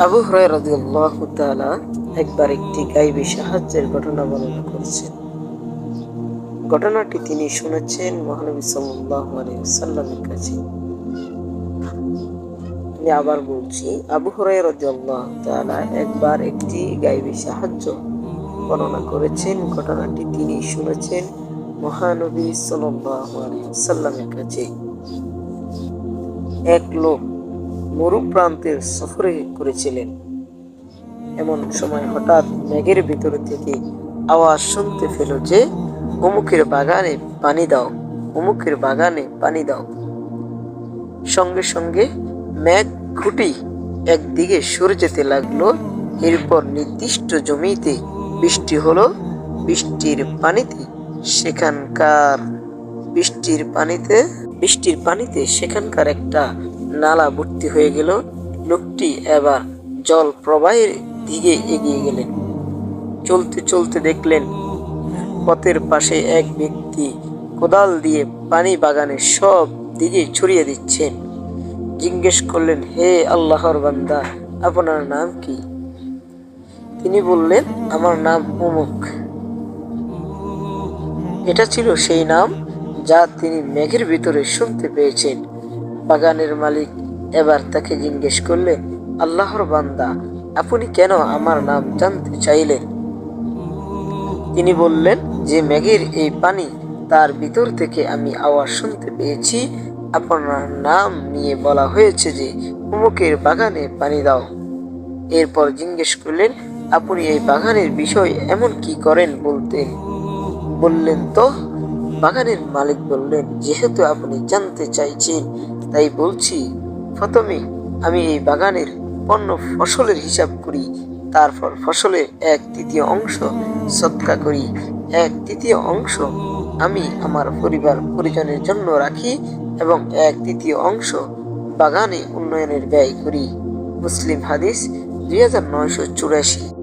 আবু হরাই রাদিয়াল্লাহ তাআলা একবার একটি গাইবী সাহায্যের ঘটনা বর্ণনা করেছেন। ঘটনাটি তিনি শুনেছেন মহানবী ওয়াসাল্লামের কাছে। আমি আবার বলছি, আবু হরাই রাদিয়াল্লাহ তাআলা একবার একটি গাইবী সাহায্য বর্ণনা করেছেন। ঘটনাটি তিনি শুনেছেন মহানবী ওয়াসাল্লামের কাছে। এক লোক মরু প্রান্তের সফরে করেছিলেন এমন সময় হঠাৎ মেঘের ভিতর থেকে আওয়াজ শুনতে পেল যে, অমুকের বাগানে পানি দাও, অমুকের বাগানে পানি দাও। সঙ্গে সঙ্গে মেঘ খুঁটি একদিকে সরে যেতে লাগল, এরপর নির্দিষ্ট জমিতে বৃষ্টি হলো, বৃষ্টির পানিতে সেখানকার, বৃষ্টির পানিতে বৃষ্টির পানিতে সেখানকার একটা নালা ভর্তি হয়ে গেল। লোকটি এবার জল প্রবাহের দিকে এগিয়ে গেলেন। চলতে চলতে দেখলেন, পথের পাশে এক ব্যক্তি কোদাল দিয়ে পানি বাগানের সব দিকে ছড়িয়ে দিচ্ছেন। জিজ্ঞেস করলেন, হে আল্লাহর বান্দা, আপনার নাম কি? তিনি বললেন, আমার নাম অমুক এটা ছিল সেই নাম যা তিনি মেঘের ভিতরে শুনতে পেয়েছেন। বাগানের মালিক এবার তাকে জিজ্ঞেস করলেন আল্লাহর বান্দা, আপনি কেন আমার নাম জানতে চাইলেন? তিনি বললেন, যে মেঘের এই পানি তার ভিতর থেকে আমি আওয়াজ শুনতে পেয়েছি। আপনার নাম নিয়ে বলা হয়েছে যে, অমুকের বাগানে পানি দাও। এরপর জিজ্ঞেস করলেন, আপনি এই বাগানের বিষয় এমন কি করেন বলতেন বললেন, তো? বাগানের মালিক বললেন, যেহেতু আপনি জানতে চাইছেন তাই বলছি, প্রথমে আমি এই বাগানের পণ্য ফসলের হিসাব করি, তারপর ফসলের এক তৃতীয় অংশ সৎকা করি, এক তৃতীয় অংশ আমি আমার পরিবার পরিজনের জন্য রাখি এবং এক তৃতীয় অংশ বাগানে উন্নয়নের ব্যয় করি। মুসলিম হাদিস দুই হাজার নয়শো চুরাশি।